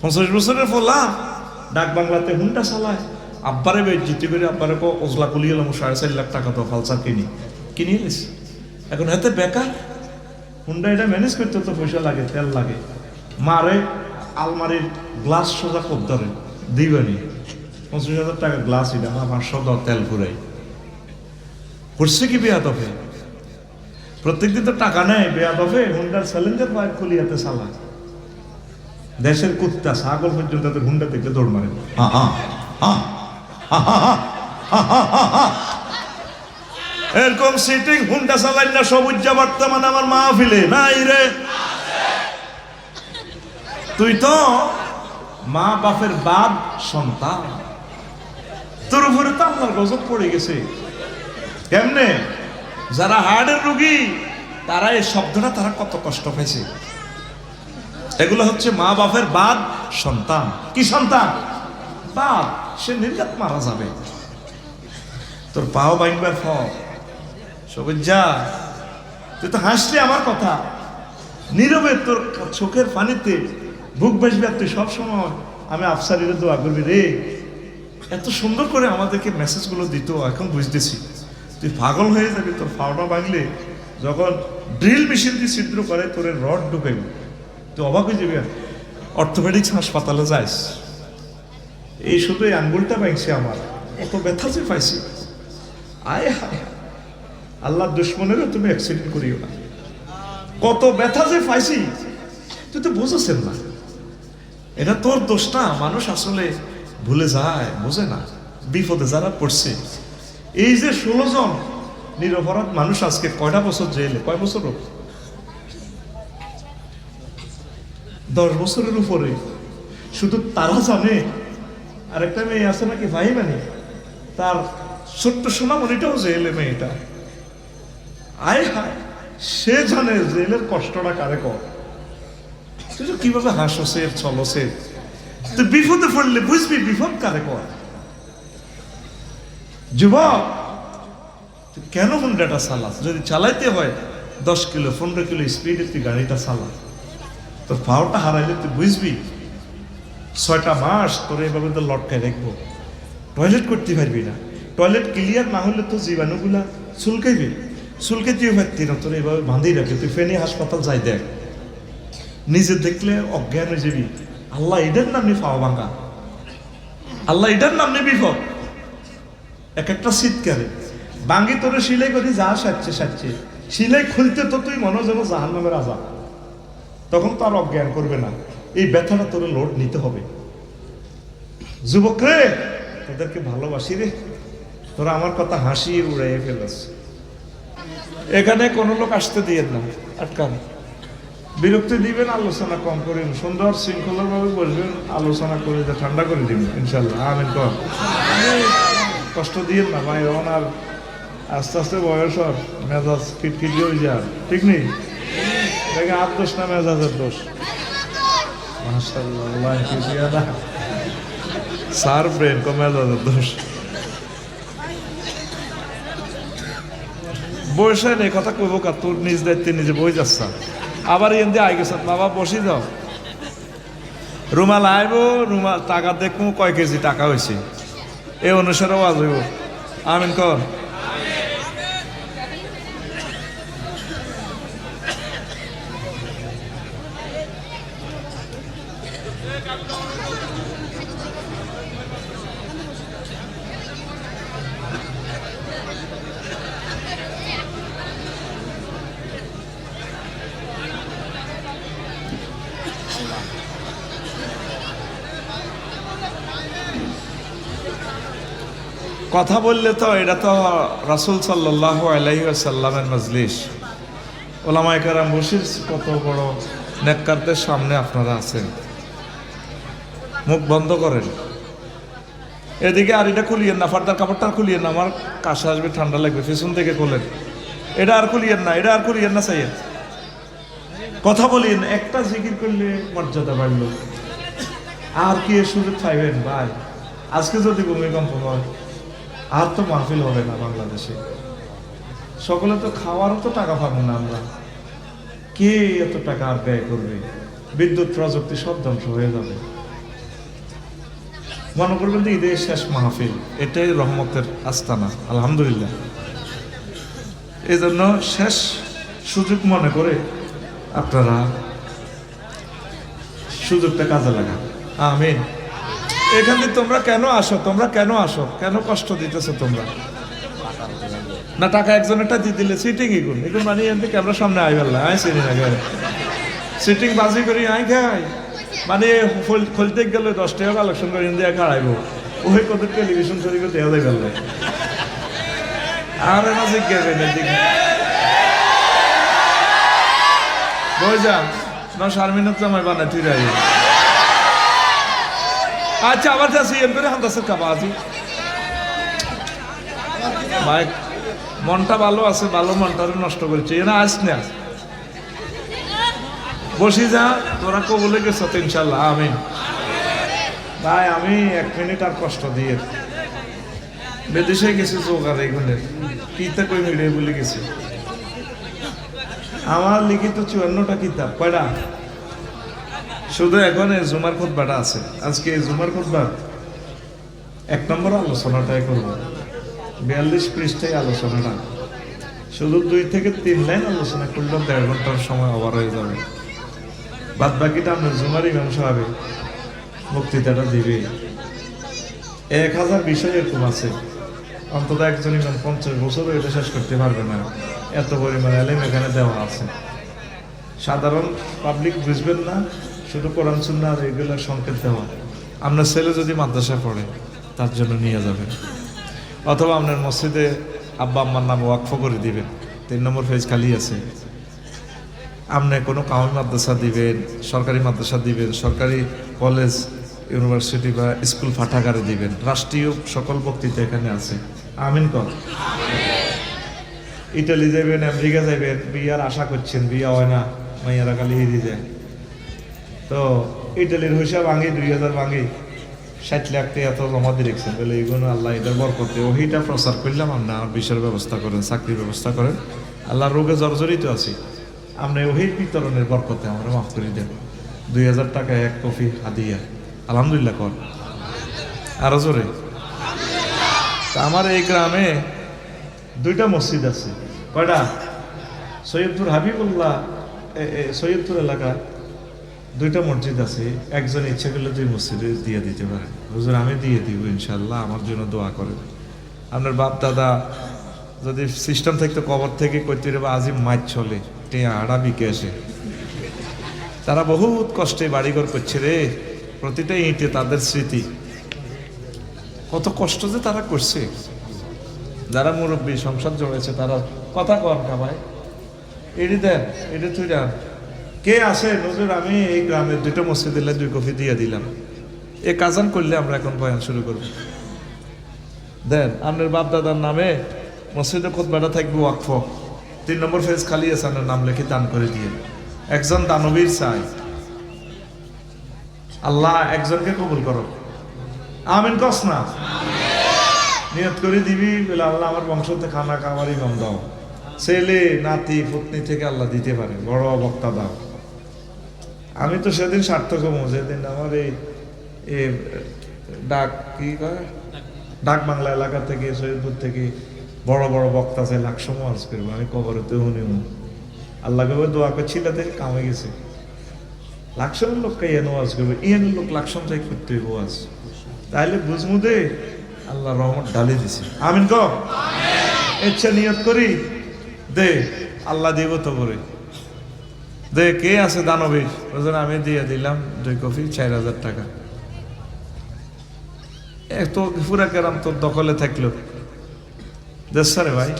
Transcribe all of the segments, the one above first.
পঞ্চাশ বছরের ফলা ডাক বাংলাতে হুন্ডা চালায়। আব্বারে বেজ্জিতি করে আব্বারে কো ওজলা কুলি এলাম, সাড়ে চার লাখ টাকা তো ফালসার কিনি। কিনে এলিস এখন হাতে বেকার। হুন্ডা এটা ম্যানেজ করতে তো পয়সা লাগে, তেল লাগে। মারে আলমারির গ্লাস সোজা কব ধরে দিবানি পঞ্চাশ হাজার টাকা গ্লাস এটা, আমার দর তেল ফুরাই করছে কি বেয়া তফে প্রত্যেকদিন তো টাকা নেয় বেয়া তফে হুন্ডার স্যালেঞ্জার বাইক খুলিয়াতে চালায়। দেশের কুত্তা ছাগল পর্যন্ত তাদের হুন্ডা দেখলে দৌড় মারে। এরকম সিটিং হুন্ডা চালাই না সবুজ বর্তমান আমার মা ফিলে নাই রে। তুই তো মা বাপের বাপ সন্তান। তোর উপরে তো আল্লাহর গজব পড়ে গেছে। কেমনে? যারা হার্টের রুগী তারা এই শব্দটা তারা কত কষ্ট পাইছে। এগুলো হচ্ছে মা বাপের বাদ সন্তান। কি সন্তান? বাপ, সে নির্ঘাত মারা যাবে। তোর পাও বাইনবার ফল। সবুজ যা তুই তো হাসলি আমার কথা। নীরবে তোর চোখের পানিতে বুক বাসবে তুই সবসময় আমি আফসারিরে দোয়া করবি রে। এত সুন্দর করে আমাদেরকে মেসেজগুলো দিত, এখন বুঝতেছি। তুই পাগল হয়ে যাবি, তোর ফাওটা ভাঙলে যখন ড্রিল মেশিন দিয়ে ছিদ্র করে, তোর রড ঢুকাইবি তুই অবাক হয়ে যাবে। অর্থোপেডিক্স হাসপাতালে যাইস। এই শুধু এই আঙ্গুলটা পাইছে আমার। কত ব্যথা যে পাইছি। আয় হায় আল্লাহ দুশ্মনেরও তুমি অ্যাক্সিডেন্ট করিও না। কত ব্যথা যে পাইছি। তুই তো বুঝেছেন না। এটা তোর দোষ না। মানুষ আসলে ভুলে যায়, বোঝে না। বিপদে যারা পড়ছে। এই যে ষোলো জন নিরপরাধ মানুষ আজকে কয়টা বছর জেলে? কয় বছর? হোক? দশ বছরের উপরে। শুধু তারা জানে আর একটা মেয়ে আছে নাকি ভাই মানে তার ছোট্ট সোনামণিটাও জেলে মেয়েটা। আয় হায়, সে জানে জেলের কষ্টটা কারে কর কীভাবে হাসো সে, চলো সে? তুই বিপদে পড়লে বুঝবি বিপদ কারে কর যুবক কেন হুন্ডাটা চালাস? যদি চালাইতে হয়, দশ কিলো, পনেরো কিলো স্পিডে তুই গাড়িটা চালা তোর পাওয়ারটা হারাইলে তুই বুঝবি, ছয়টা মাস তোর এইভাবে তো লটকায় রাখব। টয়লেট করতে পারবি না। টয়লেট ক্লিয়ার না হলে তো জীবাণুগুলা চুলকাইবে। তুই পারতি না তোর এইভাবে বাঁধি রাখে তুই ফেনি হাসপাতাল যাই দেখ। নিজে দেখলে অজ্ঞান হয়ে যাবি। আল্লাহ এটার নাম নি ফাওয়া ভাঙা আল্লাহ এটার নাম নি বিপদ। এক একটা শীতকালে বাঙ্গি তোরে সিলাই করি যা সাচ্ছে সাচ্ছে সিলাই খুলতে তো তুই মনে যেন জাহান নামের আজাব। তখন তো আর অজ্ঞান করবে না। এই ব্যথাটা তোর লোড নিতে হবে। যুবক রে তোদেরকে ভালোবাসি রে। তোরা আমার কথা হাসি উড়াইয়ে ফেলাস। এখানে কোনো লোক আসতে দিয়ে না, আটকান। বিরক্তি দিবেন, আলোচনা কম করেন। সুন্দর শৃঙ্খলার ভাবে বসবেন, আলোচনা করে যা ঠান্ডা করে দিবেন ইনশাল্লাহ আমিন, কর। কষ্ট দিয়ে না, ভাই ওনার আস্তে আস্তে বয়স আর মেজাজ খিটখিটি হয়ে যায় ঠিক নেই? দেখে আর দোষ না মেজাজের দোষ। সার ব্রেন কো দোষ। বসে নেই কথা কইব কা, তোর নিজ দায়িত্বে নিজে বই যাচ্ছা আবার এন দিয়ে আই গেছ, বাবা বসি যাও। রুমাল আইব রুমাল টাকা দেখব কয় কেজি টাকা হয়েছে এই অনুসারে ওয়াজ হইব। আমিন কর। কথা বললে তো এটা তো রাসুল সাল্লাহ আলাইহি সাল্লামের মজলিস। ওলামায় কারাম বসির কত বড় নেককারদের সামনে আপনারা আছেন। বন্ধ করেন। এদিকে আর এটা খুলিয়েন না, ফার্দার কাপড়টা আর খুলিয়েন না, আমার কাশে আসবে, ঠান্ডা লাগবে, পিছন থেকে খোলেন। এটা আর খুলিয়েন না, এটা আর খুলিয়েন না চাইয়েন কথা বলিন একটা জিকির করলে মর্যাদা বাড়লো। আর কি এর সুযোগ পাইবেন? ভাই, আজকে যদি ভূমিকম্প হয়, আর তো মাহফিল হবে না বাংলাদেশে। সকলে তো খাওয়ারও তো টাকা পাবো না আমরা। কে এত টাকা আর ব্যয় করবে? বিদ্যুৎ, প্রযুক্তি সব ধ্বংস হয়ে যাবে। মনে করবেন যে ঈদের শেষ মাহফিল, এটাই রহমতের আস্তানা, আলহামদুলিল্লাহ। এই জন্য শেষ সুযোগ মনে করে আপনারা সুযোগটা কাজে লাগান। আমিন। এখানে তোমরা কেন আসো? তোমরা কেন আসো? কেন কষ্ট দিতেছো তোমরা? না, টাকা একজনেরটা দিয়ে দিলে সিটিং এগুন এগুন মানে এমনি ক্যামেরার সামনে আই বেলা আই চিনি না গায়ে সিটিং বাজি করি আই খাই। মানে খুলতে গেলে দশ টাকা কালেকশন করে ইন্ডিয়া খাড়াইব ওই কত টেলিভিশন শরীর দেওয়া দেয় বেলা আর না জিজ্ঞাসা যান না শারমিনের জামাই বানাই তুই রাই আচ্ছা আবার যাচ্ছি এম করে হান্দাসের আজি ভাই, মনটা ভালো আছে, ভালো মনটারে নষ্ট করেছে। এরা আস না বসি যা তোরা কবলে গেছ ইনশাল্লাহ আমি ভাই, আমি এক মিনিট আর কষ্ট দিয়ে। বিদেশে গেছি জোগাড় এগুলো কিতা কই মিলে বলে গেছি। আমার লিখিত চুয়ান্নটা কিতাব, কয়টা? শুধু এখন এই জুমার খুতবাটা আছে। আজকে জুমার খুতবা এক নম্বর আলোচনাটাই করব। বিয়াল্লিশ পৃষ্ঠায় আলোচনাটা। শুধু দুই থেকে তিন লাইন আলোচনা করলেও দেড় ঘণ্টার সময় আবার হয়ে যাবে। বাদ বাকিটা আপনার জুমার ইমাম সাহেবে বক্তৃতাটা দিবে এক হাজার বিষয় এরকম আছে। অন্তত একজন ইমাম পঞ্চাশ বছরও এটা শেষ করতে পারবে না। এত পরিমাণ এলেম এখানে দেওয়া আছে। সাধারণ পাবলিক বুঝবেন না, শুধু কোরআন সুন্না আর এগুলোর সংকেত দেওয়া। আপনার ছেলে যদি মাদ্রাসা পড়ে, তার জন্য নিয়ে যাবেন অথবা আপনার মসজিদে আব্বা আম্মার নাম ওয়াকফ করে দিবেন। তিন নম্বর ফেজ খালি আছে। আপনি কোনো কামি মাদ্রাসা দিবেন, সরকারি মাদ্রাসা দিবেন, সরকারি কলেজ, ইউনিভার্সিটি বা স্কুল পাঠাগারে দিবেন। রাষ্ট্রীয় সকল বক্তৃতা এখানে আছে। আমিন কর। ইটালি যাবেন আমেরিকা যাবেন বিয়ার আশা করছেন, বিয়া হয় না, মাইয়ারা খালি হিরি যায়। তো ইটালির হিসাব ভাঙি, দুই হাজার ভাঙি, ষাট লাখ টাকা তো জমা দিয়ে রেখেছেন। বলে এগুলো আল্লাহ এটার বর করতে ওহিটা প্রচার করলাম আপনি আমার বিষয়ের ব্যবস্থা করেন, চাকরির ব্যবস্থা করেন। আল্লাহ রোগে জর্জরিত আছি। আপনি ওহি বিতরণের বরকতে আমরা মাফ করে দেন দুই হাজার টাকা এক কফি, হাদিয়া। আলহামদুলিল্লাহ কর। আরও জোরে। আমার এই গ্রামে দুইটা মসজিদ আছে। কয়টা? সৈয়দপুর হাবিবুল্লাহ সৈয়দপুর এলাকা দুইটা মসজিদ আছে। একজন ইচ্ছা করলে দুই মসজিদে দিয়ে দিতে পারে। হুজুর, আমি দিয়ে দিব ইনশাল্লাহ আমার জন্য দোয়া করেন। আপনার বাপ দাদা যদি সিস্টেম থাকতো কবর থেকে করতে রে বা আজিম মাছ চলে টিয়া আসে তারা বহুত কষ্টে বাড়িঘর করছে রে। প্রতিটা ইঁটে তাদের স্মৃতি। কত কষ্ট যে তারা করছে। যারা মুরব্বী, সংসার জড়েছে তারা কথা কন কামাই। এটি দেন, এটি তুই দেন। কে আছে? নজর আমি এই গ্রামের দুটো মসজিদ দুই কফি দিয়ে দিলাম। এ কাজান করলে আমরা এখন বয়ান শুরু করব। দেন, আপনার বাপ দাদার নামে মসজিদে খোদবাটা থাকবে ওয়াকফ। তিন নম্বর ফেজ খালি আপনার নাম লিখে দান করে দিয়ে। একজন দানবীর চাই। আল্লাহ একজনকে কবুল করো আমিন, কস না? নিয়ত করে দিবি, বলে আল্লাহ আমার বংশতে খানা খাওয়ারই গম দাও ছেলে, নাতি, পত্নী থেকে আল্লাহ দিতে পারে, বড় বক্তা দাও আমি তো সেদিন সার্থক হব, যেদিন আমার এই ডাক কি কয়? ডাক বাংলা এলাকা থেকে, সৈয়দপুর থেকে বড় বড় বক্তা আছে লাকশো মার্চ করব, আমি কবরতে হুনি আল্লাহ কবে দোয়া করছিল থেকে কামে গেছে। লাকশম লোক কাইয়া ওয়াজ করবে? ইয়ান লোক লাকশম যাই করতে হইব ওয়াজ তাহলে বুঝমু দে, আল্লাহ রহমত ঢালি দিছে। আমিন ক ইচ্ছা নিয়ত করি? দে, আল্লাহ দিব তো করে। দে, কে আছে দানবীর ওজন আমি দিয়ে দিলাম দুই কফি, চার হাজার টাকা। এ তো পুরা কেরাম তোর দখলে থাকল। দেশ রে ভাই।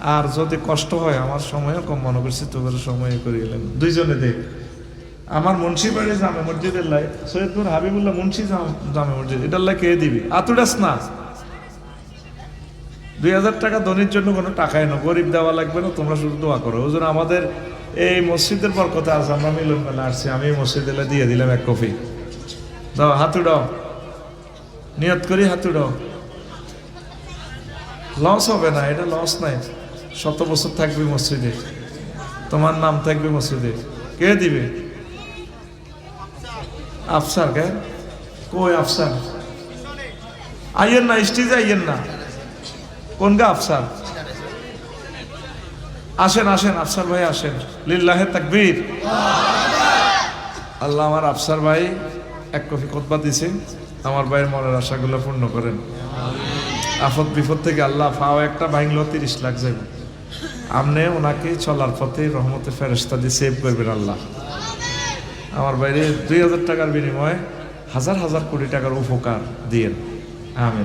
আর যদি কষ্ট হয়, আমার সময়ও কম, মনে করছি সময় করে গেলেন দুইজনে দেখ। আমার মুন্সি বাড়ি জামে মসজিদের লাই, সৈয়দপুর হাবিবুল্লাহ মুন্সি জাম- মসজিদ, এটার লাই কে দিবি? আতুডাস না। দুই হাজার টাকা ধনির জন্য কোনো টাকাই না, গরিব দেওয়া লাগবে না, তোমরা শুধু দোয়া করো। ওই জন্য আমাদের এই মসজিদের পর কথা আছে আমরা মিলন মেলা আসছি, আমি মসজিদ মসজিদে দিয়ে দিলাম এক কপি দাও হাতুড়াও নিয়ত করি হাতুড়াও লস হবে না, এটা লস নাই। শত বছর থাকবে মসজিদে। তোমার নাম থাকবে মসজিদে। কে দিবে? আফসার, কে? কই আফসার? আইয়েন না, স্টেজে আইয়েন না। কোন গা আফসার? আসেন আসেন, আফসার ভাই আসেন। লিল্লাহে তাকবীর। আল্লাহ আমার আফসার ভাই এক কফি খোদবা দিছে। আমার ভাইয়ের মনের আশাগুলো পূর্ণ করেন। আফত বিপদ থেকে আল্লাহ ফাও একটা ভাঙলো তিরিশ লাখ যাবে আমনে ওনাকে চলার পথে রহমতে ফেরস্তা দিয়ে সেভ করবেন আল্লাহ। আমার বাইরে দুই হাজার টাকার বিনিময়ে হাজার হাজার কোটি টাকার উপকার দিয়েন। আমিন।